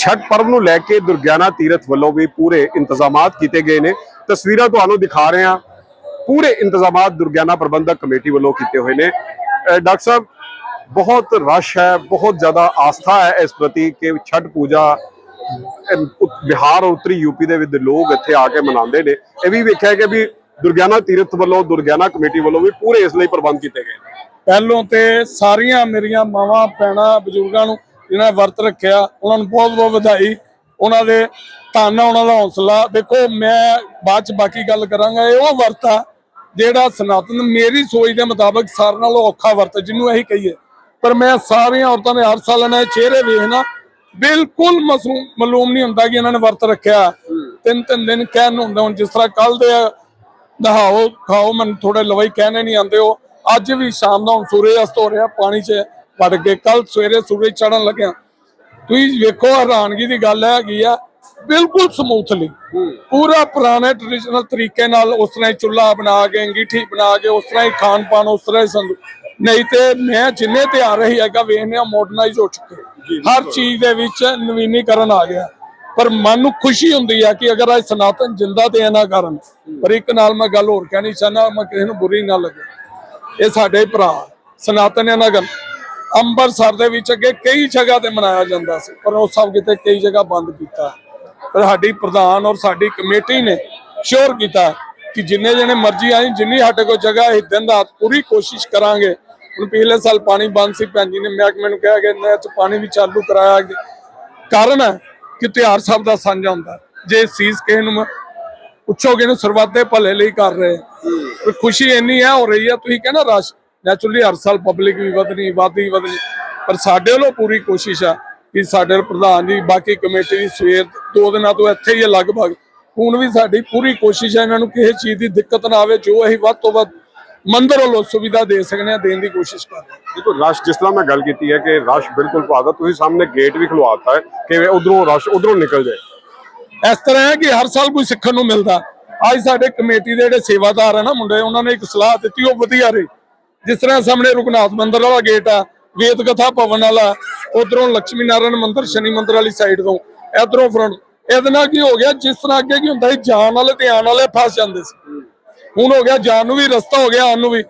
ਛਠ ਪਰਵ ਨੂੰ ਲੈ ਕੇ ਦੁਰਗਿਆਨਾ ਤੀਰਥ ਵੱਲੋਂ ਵੀ ਪੂਰੇ ਇੰਤਜ਼ਾਮਾਤ ਕੀਤੇ ਗਏ ਨੇ। ਤਸਵੀਰਾਂ ਤੁਹਾਨੂੰ ਦਿਖਾ ਰਹੇ ਹਾਂ। ਪੂਰੇ ਇੰਤਜ਼ਾਮਾਤ ਦੁਰਗਿਆਨਾ ਪ੍ਰਬੰਧਕ ਕਮੇਟੀ ਵੱਲੋਂ ਕੀਤੇ ਹੋਏ ਨੇ। ਡਾਕਟਰ ਸਾਹਿਬ, ਬਹੁਤ ਰਸ਼ ਹੈ, ਬਹੁਤ ਜ਼ਿਆਦਾ ਆਸਥਾ ਹੈ ਇਸ ਪ੍ਰਤੀ ਕਿ ਛਠ ਪੂਜਾ ਬਿਹਾਰ ਔਰ ਉੱਤਰੀ ਯੂਪੀ ਦੇ ਵਿੱਚ ਲੋਕ ਇੱਥੇ ਆ ਕੇ ਮਨਾਉਂਦੇ ਨੇ। ਇਹ ਵੀ ਵੇਖਿਆ ਕਿ ਵੀ ਦੁਰਗਿਆਨਾ ਤੀਰਥ ਵੱਲੋਂ, ਦੁਰਗਿਆਨਾ ਕਮੇਟੀ ਵੱਲੋਂ ਵੀ ਪੂਰੇ ਇਸ ਲਈ ਪ੍ਰਬੰਧ ਕੀਤੇ ਗਏ ਨੇ। ਪਹਿਲੋਂ ਤੇ ਸਾਰੀਆਂ ਮੇਰੀਆਂ ਮਾਵਾਂ, ਭੈਣਾਂ, ਬਜ਼ੁਰਗਾਂ ਨੂੰ ਜਿਨ੍ਹਾਂ ਵਰਤ ਰੱਖਿਆ, ਉਹਨਾਂ ਨੂੰ ਬਹੁਤ ਬਹੁਤ ਵਧਾਈ। ਉਹਨਾਂ ਦੇ ਧੰਨ ਉਹਨਾਂ ਦਾ ਹੌਸਲਾ। ਦੇਖੋ, ਮੈਂ ਬਾਅਦ ਚ ਬਾਕੀ ਗੱਲ ਕਰਾਂਗਾ। ਇਹ ਉਹ ਵਰਤ ਆ ਜਿਹੜਾ ਸਨਾਤਨ ਮੇਰੀ ਸੋਚ ਦੇ ਮੁਤਾਬਕ ਸਾਰਿਆਂ ਨਾਲੋਂ ਔਖਾ ਵਰਤ ਜਿਹਨੂੰ ਅਸੀਂ ਕਹੀਏ। ਪਰ ਮੈਂ ਸਾਰੀਆਂ ਔਰਤਾਂ ਦੇ ਹਰ ਸਾਲ ਇਹਨਾਂ ਦੇ ਚਿਹਰੇ ਵੇਖਣਾ ਬਿਲਕੁਲ ਮਾਸੂਮ ਮਾਲੂਮ ਨਹੀਂ ਹੁੰਦਾ ਕਿ ਇਹਨਾਂ ਨੇ ਵਰਤ ਰੱਖਿਆ। ਤਿੰਨ ਤਿੰਨ ਦਿਨ ਕਹਿਣ ਨੂੰ ਹੁੰਦਾ, ਹੁਣ ਜਿਸ ਤਰ੍ਹਾਂ ਕੱਲ ਦੇ ਨਹਾਓ ਖਾਓ ਮੈਨੂੰ ਥੋੜੇ ਲਵਾਈ ਕਹਿਣੇ ਨਹੀਂ ਆਉਂਦੇ ਉਹ। ਅੱਜ ਵੀ ਸ਼ਾਮ ਦਾ ਹੁਣ ਸੂਰਜ ਅਸਤ ਹੋ ਰਿਹਾ ਪਾਣੀ 'ਚ। ਵੜ ਕੇ ਕੱਲ ਸਵੇਰੇ ਸੂਰਜ ਚੜਨ ਲੱਗਿਆ। ਤੁਸੀਂ ਵੇਖੋ ਹੈਰਾਨਗੀ ਦੀ ਗੱਲ ਹੈਗੀ ਆ। ਬਿਲਕੁਲ ਸਮੂਥਲੀ। ਪੂਰਾ ਪੁਰਾਣੇ ਟ੍ਰੈਡੀਸ਼ਨਲ ਤਰੀਕੇ ਨਾਲ ਉਸ ਤਰ੍ਹਾਂ ਹੀ ਚੁੱਲ੍ਹਾ ਬਣਾ ਕੇ ਅੰਗੀਠੀ ਬਣਾ ਕੇ ਉਸ ਤਰ੍ਹਾਂ ਹੀ ਖਾਣ ਪਾਣ ਉਸ ਤਰ੍ਹਾਂ ਹੀ ਸੰਦੂ ਨਹੀਂ ਤੇ ਮੈਂ ਜਿੰਨੇ ਤਿਉਹਾਰ ਰਹੀ ਹੈਗਾ ਵੇਖਨੇ ਆ ਮਾਡਰਨਾਈਜ਼ ਹੋ ਚੁੱਕੇ ਹਰ ਚੀਜ਼ ਦੇ ਵਿੱਚ ਨਵੀਨੀਕਰਨ ਆ ਗਿਆ। ਪਰ ਮਨ ਨੂੰ ਖੁਸ਼ੀ ਹੁੰਦੀ ਆ ਕਿ ਅਗਰ ਅੱਜ ਸਨਾਤਨ ਜਿੰਦਾ ਤੇ ਇਹਨਾਂ ਕਾਰਨ। ਪਰ ਇੱਕ ਨਾਲ ਮੈਂ ਗੱਲ ਹੋਰ ਕਹਿਣੀ ਚਾਹਨਾ ਮੈਂ ਕਿਸੇ ਨੂੰ ਬੁਰੀ ਨਾ ਲੱਗੇ। ਇਹ ਸਾਡੇ ਭਰਾ ਸਨਾਤਨ ਇਹਨਾਂ ਗੱਲ ਅੰਮ੍ਰਿਤਸਰ ਦੇ ਵਿੱਚ ਅੱਗੇ ਕਈ ਜਗ੍ਹਾ ਤੇ ਮਨਾਇਆ ਜਾਂਦਾ ਸੀ ਪਰ ਉਹ ਸਭ ਕਿਤੇ ਕਈ ਜਗ੍ਹਾ ਬੰਦ ਕੀਤਾ। ਪਰ ਸਾਡੀ ਪ੍ਰਧਾਨ ਔਰ ਸਾਡੀ ਕਮੇਟੀ ਨੇ ਸ਼ੋਰ ਕੀਤਾ ਕਿ ਜਿੰਨੇ ਜਣੇ ਮਰਜ਼ੀ ਆਏ ਜਿੰਨੀ ਸਾਡੇ ਕੋਲ ਜਗ੍ਹਾ ਹੈ ਦਿਨ ਰਾਤ ਪੂਰੀ ਕੋਸ਼ਿਸ਼ ਕਰਾਂਗੇ। ਹੁਣ ਪਿਛਲੇ ਸਾਲ ਪਾਣੀ ਬੰਦ ਸੀ ਭੈਣ ਜੀ ਨੇ ਮਹਿਕਮੇ ਨੂੰ ਕਿਹਾ ਕਿ ਨਹਿਰ ਚ ਪਾਣੀ ਵੀ ਚਾਲੂ ਕਰਾਇਆ ਗਿਆ। ਕਾਰਨ ਹੈ ਕਿ ਤਿਉਹਾਰ ਸਭ ਦਾ ਸਾਂਝਾ ਹੁੰਦਾ। ਜੇ ਸੀਸ ਕਿਸੇ ਨੂੰ ਪੁੱਛੋਗੇ ਨੂੰ ਸਰਬੱਤ ਦੇ ਭਲੇ ਲਈ ਕਰ ਰਹੇ। ਖੁਸ਼ੀ ਇੰਨੀ ਹੈ ਹੋ ਰਹੀ ਹੈ ਤੁਸੀਂ ਕਹਿੰਦਾ ਰਸ਼। ਨੈਚੁਰਲੀ ਹਰ ਸਾਲ ਪਬਲਿਕ ਵੀ ਵਧਣੀ ਵਧਦੀ ਵਧਣੀ। ਪਰ ਸਾਡੇ ਵੱਲੋਂ ਪੂਰੀ ਕੋਸ਼ਿਸ਼ ਆ ਕਿ ਸਾਡੇ ਪ੍ਰਧਾਨ ਜੀ ਬਾਕੀ ਕਮੇਟੀ ਦੀ ਸਵੇਰ ਦੋ ਦਿਨਾਂ ਤੋਂ ਇੱਥੇ ਹੀ ਲਗਭਗ। ਹੁਣ ਵੀ ਸਾਡੀ ਪੂਰੀ ਕੋਸ਼ਿਸ਼ ਹੈ ਇਹਨਾਂ ਨੂੰ ਕਿਸੇ ਚੀਜ਼ ਦੀ ਦਿੱਕਤ ਨਾ ਆਵੇ ਜੋ ਅਸੀਂ ਵੱਧ ਤੋਂ ਵੱਧ ਮੰਦਰ ਵੱਲੋਂ ਸੁਵਿਧਾ ਦੇ ਸਕਨੇ ਆ ਦੇਣ ਦੀ ਕੋਸ਼ਿਸ਼ ਕਰ ਰਹੇ ਦੇਖੋ ਰਸ਼ ਜਿਸ ਤਰ੍ਹਾਂ ਮੈਂ ਗੱਲ ਕੀਤੀ ਹੈ ਕਿ ਰਸ਼ ਬਿਲਕੁਲ ਭਾਗਾ ਤੁਸੀਂ ਸਾਹਮਣੇ ਗੇਟ ਵੀ ਖੁਲਵਾਤਾ ਹੈ ਕਿ ਉਧਰੋਂ ਰਸ਼ ਉਧਰੋਂ ਨਿਕਲ ਜਾਏ। ਇਸ ਤਰ੍ਹਾਂ ਹੈ ਕਿ ਹਰ ਸਾਲ ਕੋਈ ਸਿੱਖਣ ਨੂੰ ਮਿਲਦਾ। ਅੱਜ ਸਾਡੇ ਕਮੇਟੀ ਦੇ ਜਿਹੜੇ ਸੇਵਾਦਾਰ ਆ ਨਾ ਮੁੰਡੇ ਉਹਨਾਂ ਨੇ ਇੱਕ ਸਲਾਹ ਦਿੱਤੀ ਉਹ ਵਧੀਆ ਰਹੀ। ਜਿਸ ਤਰ੍ਹਾਂ ਸਾਹਮਣੇ ਰੁਗਨਾਥ ਮੰਦਿਰ ਵਾਲਾ ਗੇਟ ਆ ਵੇਦ ਕਥਾ ਭਵਨ ਵਾਲਾ, ਉਧਰੋਂ ਲక్ష్ਮੀ ਨਾਰਾਇਣ ਮੰਦਿਰ, ਸ਼ਨੀ ਮੰਦਿਰ ਵਾਲੀ ਸਾਈਡ ਤੋਂ, ਇਧਰੋਂ ਫਰੰਟ ਇਹਦੇ ਨਾਲ ਕੀ ਹੋ ਗਿਆ, ਜਿਸ ਤਰ੍ਹਾਂ ਅੱਗੇ ਕੀ ਹੁੰਦਾ ਸੀ, ਜਾਣ ਵਾਲੇ ਤੇ ਆਉਣ ਵਾਲੇ ਫਸ ਜਾਂਦੇ ਸੀ। ਹੁਣ ਹੋ ਗਿਆ, ਜਾਣ ਨੂੰ ਵੀ ਰਸਤਾ ਹੋ ਗਿਆ, ਆਉਣ ਨੂੰ ਵੀ।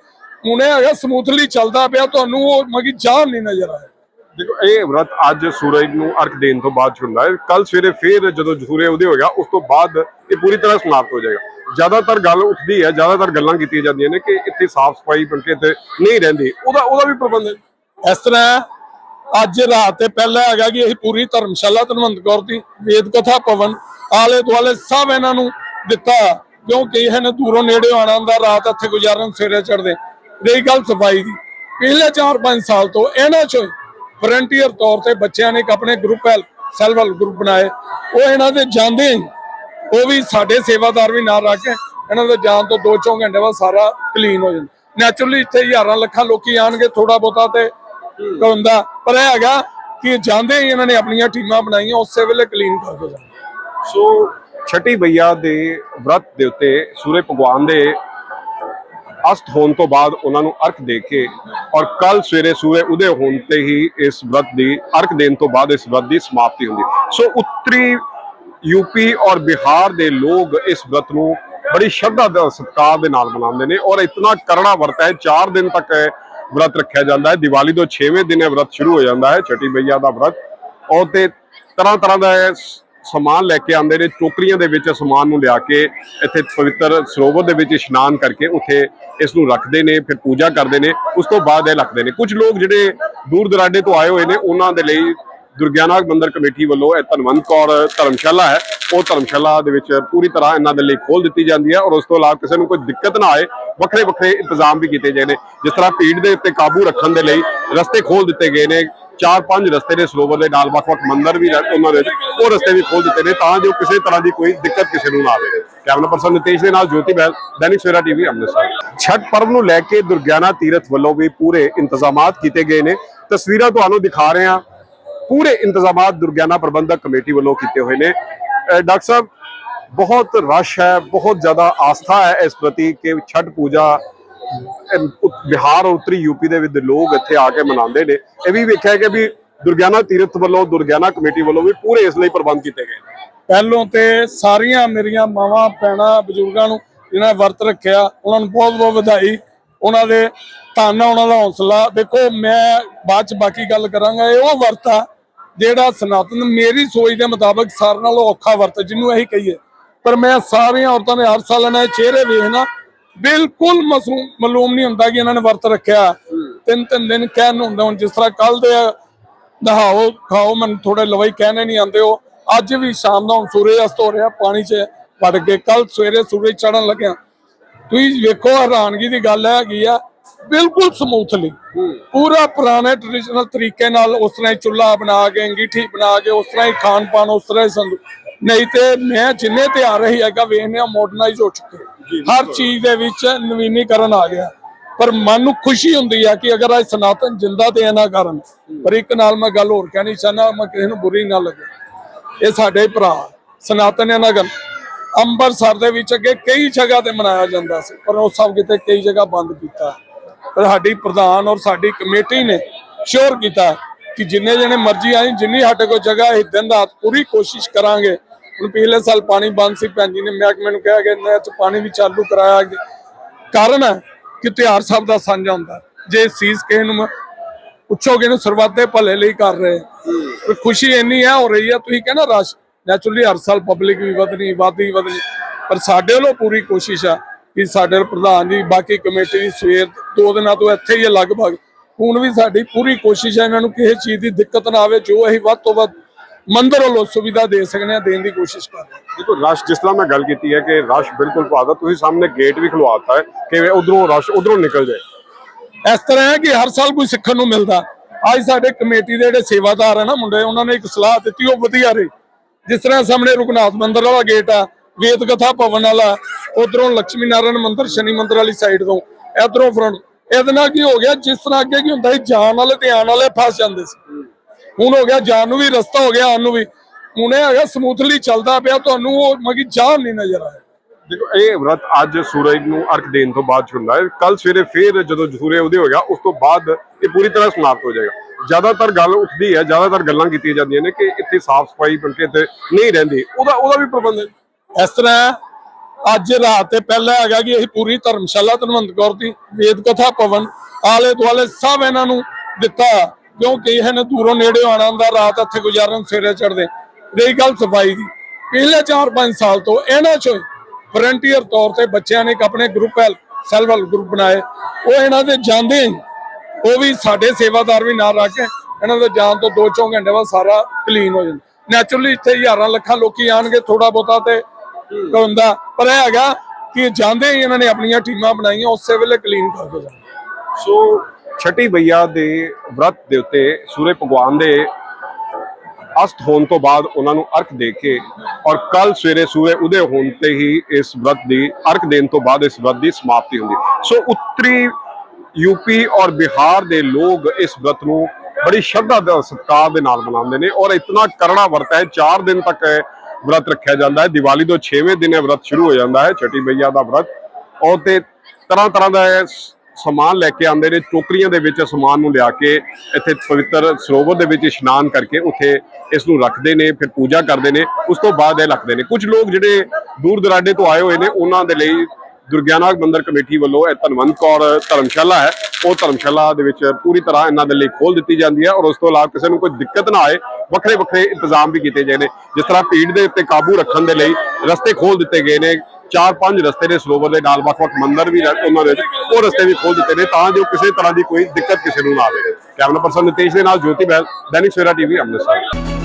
ਹੁਣ ਇਹ ਹੈਗਾ, ਸਮੂਥਲੀ ਚੱਲਦਾ ਪਿਆ, ਤੁਹਾਨੂੰ ਉਹ ਮਗੀ ਜਾਣ ਨਹੀਂ ਨਜ਼ਰ ਆਇਆ। ਦੇਖੋ, ਇਹ ਵਰਤ ਅੱਜ ਸੂਰਜ ਨੂੰ ਅਰਕ ਦੇਣ ਤੋਂ ਬਾਅਦ ਹੁੰਦਾ ਹੈ। ਕੱਲ ਸਵੇਰੇ ਫੇਰ ਜਦੋਂ ਸੂਰਜ ਉਦੈ ਹੋ ਉਸ ਤੋਂ ਬਾਅਦ ਇਹ ਪੂਰੀ ਤਰ੍ਹਾਂ ਸਮਾਪਤ ਹੋ ਜਾਏਗਾ। ਜ਼ਿਆਦਾਤਰ ਗੱਲ ਉੱਠਦੀ ਹੈ, ਜ਼ਿਆਦਾਤਰ ਗੱਲਾਂ ਕੀਤੀਆਂ ਜਾਂਦੀਆਂ ਨੇ ਕਿ ਇੱਥੇ ਸਾਫ਼ ਸਫ਼ਾਈ ਬਲਕਿ ਇੱਥੇ ਨਹੀਂ ਰਹਿੰਦੀ। ਉਹਦਾ ਉਹਦਾ ਵੀ ਪ੍ਰਬੰਧ ਹੈ। ਇਸ ਤਰ੍ਹਾਂ ਅੱਜ ਰਾਤ ਤੇ ਪਹਿਲਾਂ ਹੈਗਾ ਕਿ ਅਸੀਂ ਪੂਰੀ ਧਰਮਸ਼ਾਲਾ ਧਨਵੰਤ ਕੌਰ ਦੀ ਵੇਦ ਕਥਾ ਭਵਨ ਆਲੇ ਦੁਆਲੇ ਸਭ ਇਹਨਾਂ ਨੂੰ ਦਿੱਤਾ, ਕਿਉਂਕਿ ਇਹ ਨੇ ਦੂਰੋਂ ਨੇੜੇ ਆਣਾ ਹੁੰਦਾ, ਰਾਤ ਇੱਥੇ ਗੁਜ਼ਾਰਨ ਸਵੇਰੇ ਚੜਦੇ ਰਹੀ ਗੱਲ ਸਫ਼ਾਈ ਦੀ। ਪਿਛਲੇ 4-5 ਸਾਲ ਤੋਂ ਇਹਨਾਂ ਚੋਂ ਵਲੰਟੀਅਰ ਤੌਰ ਤੇ ਬੱਚਿਆਂ ਨੇ ਇੱਕ ਆਪਣੇ ਗਰੁੱਪ ਸੈਲਫ ਹੈਲਪ ਗਰੁੱਪ ਬਣਾਏ। ਉਹ ਇਹਨਾਂ ਦੇ ਜਾਂਦੇ ਉਹ ਵੀ ਸਾਡੇ ਸੇਵਾਦਾਰ ਵੀ ਨਾਲ ਰੱਖ ਕੇ ਇਹਨਾਂ ਦੇ ਜਾਣ ਤੋਂ 2-4 ਘੰਟੇ ਬਾਅਦ ਸਾਰਾ ਕਲੀਨ ਹੋ ਜਾਂਦਾ। ਨੈਚੁਰਲੀ ਇੱਥੇ ਹਜ਼ਾਰਾਂ ਲੱਖਾਂ ਲੋਕੀ ਆਣਗੇ ਥੋੜਾ ਬਹੁਤਾ ਤੇ ਹੁੰਦਾ, ਪਰ ਇਹ ਹੈਗਾ ਕਿ ਜਾਂਦੇ ਹੀ ਇਹਨਾਂ ਨੇ ਆਪਣੀਆਂ ਟੀਮਾਂ ਬਣਾਈਆਂ, ਉਸੇ ਵੇਲੇ ਕਲੀਨ ਕਰਕੇ ਜਾਂਦੇ। ਸੋ ਛਟੀ ਬਈਆ ਦੇ ਵਰਤ ਦੇ ਉੱਤੇ ਸੂਰਜ ਭਗਵਾਨ ਦੇ ਅਸਤ ਹੋਣ ਤੋਂ ਬਾਅਦ ਉਹਨਾਂ ਨੂੰ ਅਰਕ ਦੇ ਕੇ ਔਰ ਕੱਲ ਸਵੇਰੇ ਸੂਰਜ ਉਦੈ ਹੋਣ ਤੇ ਹੀ ਇਸ ਵਰਤ ਦੀ, ਅਰਕ ਦੇਣ ਤੋਂ ਬਾਅਦ ਇਸ ਵਰਤ ਦੀ ਸਮਾਪਤੀ ਹੁੰਦੀ। ਸੋ ਉੱਤਰੀ ਯੂਪੀ ਔਰ ਬਿਹਾਰ ਦੇ ਲੋਕ ਇਸ ਵਰਤ ਨੂੰ ਬੜੀ ਸ਼ਰਧਾ ਦੇ ਸਤਿਕਾਰ ਦੇ ਨਾਲ ਮਨਾਉਂਦੇ ਨੇ ਔਰ ਇਤਨਾ ਕਰੜਾ ਵਰਤ ਹੈ 4 ਦਿਨ ਤੱਕ ਵਰਤ ਰੱਖਿਆ ਜਾਂਦਾ ਹੈ। ਦੀਵਾਲੀ ਤੋਂ 6ਵੇਂ ਦਿਨ ਇਹ ਵਰਤ ਸ਼ੁਰੂ ਹੋ ਜਾਂਦਾ ਹੈ ਛਟੀ ਬਈਆ ਦਾ ਵਰਤ। ਔਰ ਤੇ ਤਰ੍ਹਾਂ ਤਰ੍ਹਾਂ ਦਾ ਸਮਾਨ ਲੈ ਕੇ ਆਉਂਦੇ ਨੇ, ਟੋਕਰੀਆਂ ਦੇ ਵਿੱਚ ਸਮਾਨ ਨੂੰ ਲਿਆ ਕੇ ਇੱਥੇ ਪਵਿੱਤਰ ਸਰੋਵਰ ਦੇ ਵਿੱਚ ਇਸ਼ਨਾਨ ਕਰਕੇ ਉੱਥੇ ਇਸ ਨੂੰ ਰੱਖਦੇ ਨੇ, ਫਿਰ ਪੂਜਾ ਕਰਦੇ ਨੇ, ਉਸ ਤੋਂ ਬਾਅਦ ਇਹ ਰੱਖਦੇ ਨੇ। ਕੁਝ ਲੋਕ ਜਿਹੜੇ ਦੂਰ ਦਰਾਡੇ ਤੋਂ ਆਏ ਹੋਏ ਨੇ, ਉਹਨਾਂ ਦੇ ਲਈ ਦੁਰਗਿਆਨਾਗ ਮੰਦਿਰ ਕਮੇਟੀ ਵੱਲੋਂ ਇਹ ਧਨਵੰਤ ਕੌਰ ਧਰਮਸ਼ਾਲਾ ਹੈ। ਉਹ ਧਰਮਸ਼ਾਲਾ ਦੇ ਵਿੱਚ ਪੂਰੀ ਤਰ੍ਹਾਂ ਇਹਨਾਂ ਦੇ ਲਈ ਖੋਲ ਦਿੱਤੀ ਜਾਂਦੀ ਹੈ ਔਰ ਉਸ ਤੋਂ ਇਲਾਵਾ ਕਿਸੇ ਨੂੰ ਕੋਈ ਦਿੱਕਤ ਨਾ ਆਏ ਵੱਖਰੇ ਵੱਖਰੇ ਇੰਤਜ਼ਾਮ ਵੀ ਕੀਤੇ ਗਏ ਨੇ। ਜਿਸ ਤਰ੍ਹਾਂ ਭੀੜ ਦੇ ਉੱਤੇ ਕਾਬੂ ਰੱਖਣ ਦੇ ਲਈ ਰਸਤੇ ਖੋਲ ਦਿੱਤੇ ਗਏ ਨੇ ਚਾਰ ਪੰਜ ਰਸਤੇ ਨੇ ਸਰੋਵਰ ਦੇ ਨਾਲ, ਵੱਖ-ਵੱਖ ਮੰਦਿਰ ਵੀ ਨੇ ਉਹਨਾਂ ਦੇ ਉਹ ਰਸਤੇ ਵੀ ਖੋਲ ਦਿੱਤੇ ਨੇ ਤਾਂ ਜੋ ਕਿਸੇ ਤਰ੍ਹਾਂ ਦੀ ਕੋਈ ਦਿੱਕਤ ਕਿਸੇ ਨੂੰ ਨਾ ਆਵੇ। ਕੈਮਰਾ ਪਰਸਨ ਨਿਤੇਸ਼ ਦੇ ਨਾਲ ਜੋਤੀ ਬਹਿਲ ਦੈਨਿਕ ਸਵੇਰਾ ਟੀਵੀ ਅੰਮ੍ਰਿਤਸਰ। ਛਠ ਪਰਵ ਨੂੰ ਲੈ ਕੇ ਦੁਰਗਿਆਨਾ ਤੀਰਥ ਵੱਲੋਂ ਵੀ ਪੂਰੇ ਇੰਤਜ਼ਾਮਾਤ ਕੀਤੇ ਗਏ ਨੇ। ਤਸਵੀਰਾਂ ਤੁਹਾਨੂੰ ਦਿਖਾ ਰਹੇ ਹਾਂ। ਪੂਰੇ ਇੰਤਜ਼ਾਮਾਤ ਦੁਰਗਿਆਨਾ ਪ੍ਰਬੰਧਕ ਕਮੇਟੀ ਵੱਲੋਂ ਕੀਤੇ ਹੋਏ ਨੇ। ਡਾਕਟਰ ਸਾਹਿਬ, ਬਹੁਤ ਰਸ਼ ਹੈ, ਬਹੁਤ ਜ਼ਿਆਦਾ ਆਸਥਾ ਹੈ ਇਸ ਪ੍ਰਤੀ ਕਿ ਛਠ ਪੂਜਾ ਬਿਹਾਰ ਔਰ ਉੱਤਰੀ ਯੂਪੀ ਦੇ ਵਿੱਚ ਲੋਕ ਇੱਥੇ ਆ ਕੇ ਮਨਾਉਂਦੇ ਨੇ। ਇਹ ਵੀ ਵੇਖਿਆ ਕਿ ਵੀ ਦੁਰਗਿਆਨਾ ਤੀਰਥ ਵੱਲੋਂ, ਦੁਰਗਿਆਨਾ ਕਮੇਟੀ ਵੱਲੋਂ ਵੀ ਪੂਰੇ ਇਸ ਲਈ ਪ੍ਰਬੰਧ ਕੀਤੇ ਗਏ ਪਹਿਲੋਂ ਤੇ ਸਾਰੀਆਂ ਮੇਰੀਆਂ ਮਾਵਾਂ, ਭੈਣਾਂ, ਬਜ਼ੁਰਗਾਂ ਨੂੰ ਜਿਨ੍ਹਾਂ ਵਰਤ ਰੱਖਿਆ। ਉਹਨਾਂ ਨੂੰ ਬਹੁਤ ਬਹੁਤ ਵਧਾਈ। ਉਹਨਾਂ ਦੇ ਧੰਨ ਉਹਨਾਂ ਦਾ ਹੌਸਲਾ। ਦੇਖੋ, ਮੈਂ ਬਾਅਦ ਚ ਬਾਕੀ ਗੱਲ ਕਰਾਂਗਾ। ਇਹ ਉਹ ਵਰਤ ਆ ਜਿਹੜਾ ਸਨਾਤਨ, ਮੇਰੀ ਸੋਚ ਦੇ ਮੁਤਾਬਕ ਸਾਰਿਆਂ ਨਾਲੋਂ ਔਖਾ ਵਰਤ ਜਿਹਨੂੰ ਅਸੀਂ ਕਹੀਏ। ਪਰ ਮੈਂ ਸਾਰੀਆਂ ਔਰਤਾਂ ਦੇ ਹਰ ਸਾਲ ਇਹਨਾਂ ਦੇ ਚਿਹਰੇ ਵੇਖਣਾ ਬਿਲਕੁਲ ਮਾਸੂਮ ਮਾਲੂਮ ਨਹੀਂ ਹੁੰਦਾ ਕਿ ਇਹਨਾਂ ਨੇ ਵਰਤ ਰੱਖਿਆ। ਤਿੰਨ ਤਿੰਨ ਦਿਨ ਕਹਿਣ ਨੂੰ ਹੁੰਦਾ ਹੁਣ ਜਿਸ ਤਰ੍ਹਾਂ ਕੱਲ ਦੇ ਨਹਾਓ ਖਾਓ ਮੈਨੂੰ ਥੋੜੇ ਲਵਾਈ ਕਹਿਣੇ ਨਹੀਂ ਆਉਂਦੇ ਉਹ। ਅੱਜ ਵੀ ਸ਼ਾਮ ਦਾ ਹੁਣ ਸੂਰਜ ਅਸਤ ਹੋ ਰਿਹਾ ਪਾਣੀ 'ਚ ਵੜ ਕੇ ਕੱਲ ਸਵੇਰੇ ਸੂਰਜ ਚੜਨ ਲੱਗਿਆ। ਤੁਸੀਂ ਵੇਖੋ ਹੈਰਾਨਗੀ ਦੀ ਗੱਲ ਹੈਗੀ ਆ ਬਿਲਕੁਲ ਸਮੂਥਲੀ ਪੂਰਾ ਪੁਰਾਣੇ ਟ੍ਰੈਡੀਸ਼ਨਲ ਤਰੀਕੇ ਨਾਲ ਉਸ ਤਰ੍ਹਾਂ ਹੀ ਚੁੱਲ੍ਹਾ ਬਣਾ ਕੇ ਅੰਗੀਠੀ ਬਣਾ ਕੇ ਉਸ ਤਰ੍ਹਾਂ ਹੀ ਖਾਣ ਪਾਣ ਉਸ ਤਰ੍ਹਾਂ ਹੀ ਸੰਦੂ ਨਹੀਂ ਤੇ ਮੈਂ ਜਿੰਨੇ ਤਿਉਹਾਰ ਰਹੀ ਹੈਗਾ ਵੇਖਨੇ ਆ ਮਾਡਰਨਾਈਜ਼ ਹੋ ਚੁੱਕੇ ਹਰ ਚੀਜ਼ ਦੇ ਵਿੱਚ ਨਵੀਨੀਕਰਨ ਆ ਗਿਆ। ਪਰ ਮਨ ਨੂੰ ਖੁਸ਼ੀ ਹੁੰਦੀ ਆ ਕਿ ਅਗਰ ਅੱਜ ਸਨਾਤਨ ਜਿੰਦਾ ਤੇ ਇਹਨਾਂ ਕਾਰਨ। ਪਰ ਇੱਕ ਨਾਲ ਮੈਂ ਗੱਲ ਹੋਰ ਕਹਿਣੀ ਚਾਹਨਾ ਮੈਂ ਕਿਸੇ ਨੂੰ ਬੁਰੀ ਨਾ ਲੱਗੇ। ਇਹ ਸਾਡੇ ਭਰਾ ਸਨਾਤਨ ਇਹਨਾਂ ਗੱਲ। ਅੰਮ੍ਰਿਤਸਰ ਦੇ ਵਿੱਚ ਅੱਗੇ ਕਈ ਜਗ੍ਹਾ ਤੇ ਮਨਾਇਆ ਜਾਂਦਾ ਸੀ ਪਰ ਉਹ ਸਭ ਕਿਤੇ ਕਈ ਜਗ੍ਹਾ ਬੰਦ ਕੀਤਾ। ਪਰ ਸਾਡੀ ਪ੍ਰਧਾਨ ਔਰ ਸਾਡੀ ਕਮੇਟੀ ਨੇ ਸ਼ੋਰ ਕੀਤਾ ਕਿ ਜਿੰਨੇ ਜਣੇ ਮਰਜ਼ੀ ਆਏ ਜਿੰਨੀ ਸਾਡੇ ਕੋਲ ਜਗ੍ਹਾ ਹੈ ਦਿਨ ਰਾਤ ਪੂਰੀ ਕੋਸ਼ਿਸ਼ ਕਰਾਂਗੇ। ਹੁਣ ਪਿਛਲੇ ਸਾਲ ਪਾਣੀ ਬੰਦ ਸੀ ਭੈਣ ਜੀ ਨੇ ਮਹਿਕਮੇ ਨੂੰ ਕਿਹਾ ਕਿ ਨਹਿਰ ਚ ਪਾਣੀ ਵੀ ਚਾਲੂ ਕਰਾਇਆ ਕਾਰਨ ਹੈ ਕਿ ਤਿਉਹਾਰ ਸਭ ਦਾ ਸਾਂਝਾ ਹੁੰਦਾ ਜੇ ਸੀਸ ਕਿਸੇ ਨੂੰ ਪੁੱਛੋਗੇ ਨੂੰ ਸਰਬੱਤ ਭਲੇ ਲਈ ਕਰ ਰਹੇ ਖੁਸ਼ੀ ਇੰਨੀ ਹੈ, ਹੋ ਰਹੀ ਹੈ, ਤੁਸੀਂ ਕਹਿੰਦਾ ਰਸ਼। ਨੈਚੁਰਲੀ ਹਰ ਸਾਲ ਪਬਲਿਕ ਵੀ ਵਧਣੀ, ਵਾਧੀ ਵਧਣੀ। ਪਰ ਸਾਡੇ ਵੱਲੋਂ ਪੂਰੀ ਕੋਸ਼ਿਸ਼ ਆ ਕਿ ਸਾਡੇ ਪ੍ਰਧਾਨ ਜੀ, ਬਾਕੀ ਕਮੇਟੀ ਦੀ ਸਵੇਰ ਦੋ ਦਿਨਾਂ ਤੋਂ ਇੱਥੇ ਹੀ ਹੈ ਲਗਭਗ। ਹੁਣ ਵੀ ਸਾਡੀ ਪੂਰੀ ਕੋਸ਼ਿਸ਼ ਹੈ ਇਹਨਾਂ ਨੂੰ ਕਿਸੇ ਚੀਜ਼ ਦੀ ਦਿੱਕਤ ਨਾ ਆਵੇ, ਜੋ ਅਸੀਂ ਵੱਧ ਤੋਂ ਵੱਧ ਮੰਦਰ ਵੱਲੋਂ ਸੁਵਿਧਾ ਦੇ ਸਕਨੇ ਆ ਦੇਣ ਦੀ ਕੋਸ਼ਿਸ਼ ਕਰ ਰਹੇ ਹਾਂ ਦੇਖੋ ਰਸ਼ ਜਿਸ ਤਰ੍ਹਾਂ ਮੈਂ ਗੱਲ ਕੀਤੀ ਹੈ ਕਿ ਰਸ਼ ਬਿਲਕੁਲ ਭਾਗਾ ਤੁਸੀਂ ਸਾਹਮਣੇ ਗੇਟ ਵੀ ਖੁਲਵਾਤਾ ਹੈ ਕਿ ਉਧਰੋਂ ਰਸ਼ ਉਧਰੋਂ ਨਿਕਲ ਜਾਏ। ਇਸ ਤਰ੍ਹਾਂ ਹੈ ਕਿ ਹਰ ਸਾਲ ਕੋਈ ਸਿੱਖਣ ਨੂੰ ਮਿਲਦਾ। ਅੱਜ ਸਾਡੇ ਕਮੇਟੀ ਦੇ ਜਿਹੜੇ ਸੇਵਾਦਾਰ ਨਾ ਮੁੰਡੇ ਉਹਨਾਂ ਨੇ ਇੱਕ ਸਲਾਹ ਦਿੱਤੀ ਉਹ ਵਧੀਆ ਰਹੀ। ਜਿਸ ਤਰ੍ਹਾਂ ਸਾਹਮਣੇ ਰੁਗਨਾਥ ਮੰਦਿਰ ਵਾਲਾ ਗੇਟ ਆ ਵੇਦ ਕਥਾ ਭਵਨ ਵਾਲਾ ਉਧਰੋਂ ਲక్ష్ਮੀ ਨਾਰਾਇਣ ਮੰਦਿਰ ਸ਼ਨੀ ਮੰਦਿਰ ਵਾਲੀ ਸਾਈਡ ਤੋਂ ਇਧਰੋਂ ਫਰੰਟ ਇਹਦੇ ਨਾਲ ਕੀ ਹੋ ਗਿਆ ਜਿਸ ਤਰ੍ਹਾਂ ਅੱਗੇ ਕੀ ਹੁੰਦਾ ਸੀ ਜਾਣ ਵਾਲੇ ਤੇ ਆਉਣ ਵਾਲੇ ਫਸ ਜਾਂਦੇ ਸੀ। ਹੁਣ ਹੋ ਗਿਆ ਜਾਣ ਨੂੰ ਵੀ ਰਸਤਾ ਹੋ ਗਿਆ ਆਉਣ ਨੂੰ ਵੀ। ਹੁਣ ਇਹ ਹੈਗਾ ਸਮੂਥਲੀ ਚੱਲਦਾ ਪਿਆ ਤੁਹਾਨੂੰ ਉਹ ਮਗੀ ਜਾਨ ਨਹੀਂ ਨਜ਼ਰ ਆਇਆ। ਦੇਖੋ ਇਹ ਵਰਤ ਅੱਜ ਸੂਰਜ ਨੂੰ ਅਰਕ ਦੇਣ ਤੋਂ ਬਾਅਦ ਹੁੰਦਾ ਹੈ। ਕੱਲ ਸਵੇਰੇ ਫੇਰ ਜਦੋਂ ਸੂਰਜ ਉਦੈ ਹੋਏਗਾ ਉਸ ਤੋਂ ਬਾਅਦ ਇਹ ਪੂਰੀ ਤਰ੍ਹਾਂ ਸਮਾਪਤ ਹੋ ਜਾਏਗਾ। ਜ਼ਿਆਦਾਤਰ ਗੱਲ ਉੱਠਦੀ ਹੈ ਜ਼ਿਆਦਾਤਰ ਗੱਲਾਂ ਕੀਤੀਆਂ ਜਾਂਦੀਆਂ ਨੇ ਕਿ ਇੱਥੇ ਸਾਫ਼ ਸਫ਼ਾਈ ਬਲਕਿ ਇੱਥੇ ਨਹੀਂ ਰਹਿੰਦੀ। ਉਹਦਾ ਉਹਦਾ ਵੀ ਪ੍ਰਬੰਧ ਹੈ। ਇਸ ਤਰ੍ਹਾਂ ਅੱਜ ਰਾਤ ਤੇ ਪਹਿਲਾਂ ਹੈਗਾ ਕਿ ਅਸੀਂ ਪੂਰੀ ਧਰਮਸ਼ਾਲਾ ਧਨਵੰਤ ਕੌਰ ਦੀ ਵੇਦ ਕਥਾ ਭਵਨ ਆਲੇ ਦੁਆਲੇ ਸਭ ਇਹਨਾਂ ਨੂੰ ਦਿੱਤਾ। ਕਿਉਂਕਿ ਇਹ ਦੂਰੋਂ ਨੇੜੇ ਆਉਣਾ ਹੁੰਦਾ, ਰਾਤ ਇੱਥੇ ਗੁਜ਼ਾਰਨ, ਸਵੇਰੇ ਚੜਦੇ ਰਹੀ ਗੱਲ ਸਫ਼ਾਈ ਦੀ। ਪਿਛਲੇ 4-5 ਸਾਲ ਤੋਂ ਇਹਨਾਂ ਚੋਂ ਵਲੰਟੀਅਰ ਤੌਰ ਤੇ ਬੱਚਿਆਂ ਨੇ ਇੱਕ ਆਪਣੇ ਗਰੁੱਪ ਸੈਲਫ ਹੈਲਪ ਗਰੁੱਪ ਬਣਾਏ। ਉਹ ਇਹਨਾਂ ਦੇ ਜਾਂਦੇ ਉਹ ਵੀ ਸਾਡੇ ਸੇਵਾਦਾਰ ਵੀ ਨਾਲ ਰੱਖ ਕੇ ਇਹਨਾਂ ਦੇ ਜਾਣ ਤੋਂ 2-4 ਘੰਟੇ ਬਾਅਦ ਸਾਰਾ ਕਲੀਨ ਹੋ ਜਾਂਦਾ। ਨੈਚੁਰਲੀ ਇੱਥੇ ਹਜ਼ਾਰਾਂ ਲੱਖਾਂ ਲੋਕੀ ਆਣਗੇ ਥੋੜਾ ਬਹੁਤਾ ਤੇ ਹੁੰਦਾ। ਪਰ ਇਹ ਹੈਗਾ ਕਿ ਜਾਂਦੇ ਹੀ ਇਹਨਾਂ ਨੇ ਆਪਣੀਆਂ ਟੀਮਾਂ ਬਣਾਈਆਂ, ਉਸੇ ਵੇਲੇ ਕਲੀਨ ਕਰਕੇ ਜਾਂਦੇ। ਸੋ ਛਟੀ ਬਈਆ ਦੇ ਵਰਤ ਦੇ ਉੱਤੇ ਸੂਰਜ ਭਗਵਾਨ ਦੇ ਅਸਤ ਹੋਣ ਤੋਂ ਬਾਅਦ ਉਹਨਾਂ ਨੂੰ ਅਰਕ ਦੇ ਕੇ ਔਰ ਕੱਲ ਸਵੇਰੇ ਸੂਰਜ ਉਦੈ ਹੋਣ ਤੇ ਹੀ ਇਸ ਵਰਤ ਦੀ ਅਰਕ ਦੇਣ ਤੋਂ ਬਾਅਦ ਇਸ ਵਰਤ ਦੀ ਸਮਾਪਤੀ ਹੁੰਦੀ। ਸੋ ਉੱਤਰੀ ਯੂਪੀ ਔਰ ਬਿਹਾਰ ਦੇ ਲੋਕ ਇਸ ਵਰਤ ਨੂੰ ਬੜੀ ਸ਼ਰਧਾ ਤੇ ਸਤਿਕਾਰ ਦੇ ਨਾਲ ਮਨਾਉਂਦੇ ਨੇ ਔਰ ਇਤਨਾ ਕਰੜਾ ਵਰਤ ਹੈ 4 ਦਿਨ ਤੱਕ ਵਰਤ ਰੱਖਿਆ ਜਾਂਦਾ ਹੈ। ਦੀਵਾਲੀ ਤੋਂ 6ਵੇਂ ਦਿਨ ਇਹ ਵਰਤ ਸ਼ੁਰੂ ਹੋ ਜਾਂਦਾ ਹੈ, ਛਟੀ ਬਈਆ ਦਾ ਵਰਤ। ਔਰ ਤੇ ਤਰ੍ਹਾਂ ਤਰ੍ਹਾਂ ਦਾ ਸਮਾਨ ਲੈ ਕੇ ਆਉਂਦੇ ਨੇ, ਟੋਕਰੀਆਂ ਦੇ ਵਿੱਚ ਸਮਾਨ ਨੂੰ ਲਿਆ ਕੇ ਇੱਥੇ ਪਵਿੱਤਰ ਸਰੋਵਰ ਦੇ ਵਿੱਚ ਇਸ਼ਨਾਨ ਕਰਕੇ ਉੱਥੇ ਇਸ ਨੂੰ ਰੱਖਦੇ ਨੇ, ਫਿਰ ਪੂਜਾ ਕਰਦੇ ਨੇ, ਉਸ ਤੋਂ ਬਾਅਦ ਇਹ ਰੱਖਦੇ ਨੇ। ਕੁਝ ਲੋਕ ਜਿਹੜੇ ਦੂਰ ਦਰਾਡੇ ਤੋਂ ਆਏ ਹੋਏ ਨੇ, ਉਹਨਾਂ ਦੇ ਲਈ ਦੁਰਗਿਆਨਾਗ ਮੰਦਰ ਕਮੇਟੀ ਵੱਲੋਂ ਇਹ ਧਨਵੰਤ ਕੌਰ ਧਰਮਸ਼ਾਲਾ ਹੈ। ਉਹ ਧਰਮਸ਼ਾਲਾ ਦੇ ਵਿੱਚ ਪੂਰੀ ਤਰ੍ਹਾਂ ਇਹਨਾਂ ਦੇ ਲਈ ਖੋਲ ਦਿੱਤੀ ਜਾਂਦੀ ਹੈ ਔਰ ਉਸ ਤੋਂ ਇਲਾਵਾ ਕਿਸੇ ਨੂੰ ਕੋਈ ਦਿੱਕਤ ਨਾ ਆਏ ਵੱਖਰੇ ਵੱਖਰੇ ਇੰਤਜ਼ਾਮ ਵੀ ਕੀਤੇ ਗਏ ਨੇ। ਜਿਸ ਤਰ੍ਹਾਂ ਭੀੜ ਦੇ ਉੱਤੇ ਕਾਬੂ ਰੱਖਣ ਦੇ ਲਈ ਰਸਤੇ ਖੋਲ ਦਿੱਤੇ ਗਏ ਨੇ ਚਾਰ ਪੰਜ ਰਸਤੇ ਨੇ ਸਰੋਵਰ ਦੇ ਨਾਲ ਵੱਖ ਵੱਖ ਮੰਦਰ ਵੀ ਨੇ ਉਹਨਾਂ ਦੇ ਉਹ ਰਸਤੇ ਵੀ ਖੋਲ ਦਿੱਤੇ ਨੇ ਤਾਂ ਜੋ ਕਿਸੇ ਤਰ੍ਹਾਂ ਦੀ ਕੋਈ ਦਿੱਕਤ ਕਿਸੇ ਨੂੰ ਨਾ ਆਵੇ। ਕੈਮਰਾ ਪਰਸਨ ਨਿਤੇਸ਼ ਦੇ ਨਾਲ ਜੋਤੀ ਬੈਲ ਦੈਨਿਕ ਸਵੇਰਾ ਟੀਵੀ ਅੰਮ੍ਰਿਤਸਰ।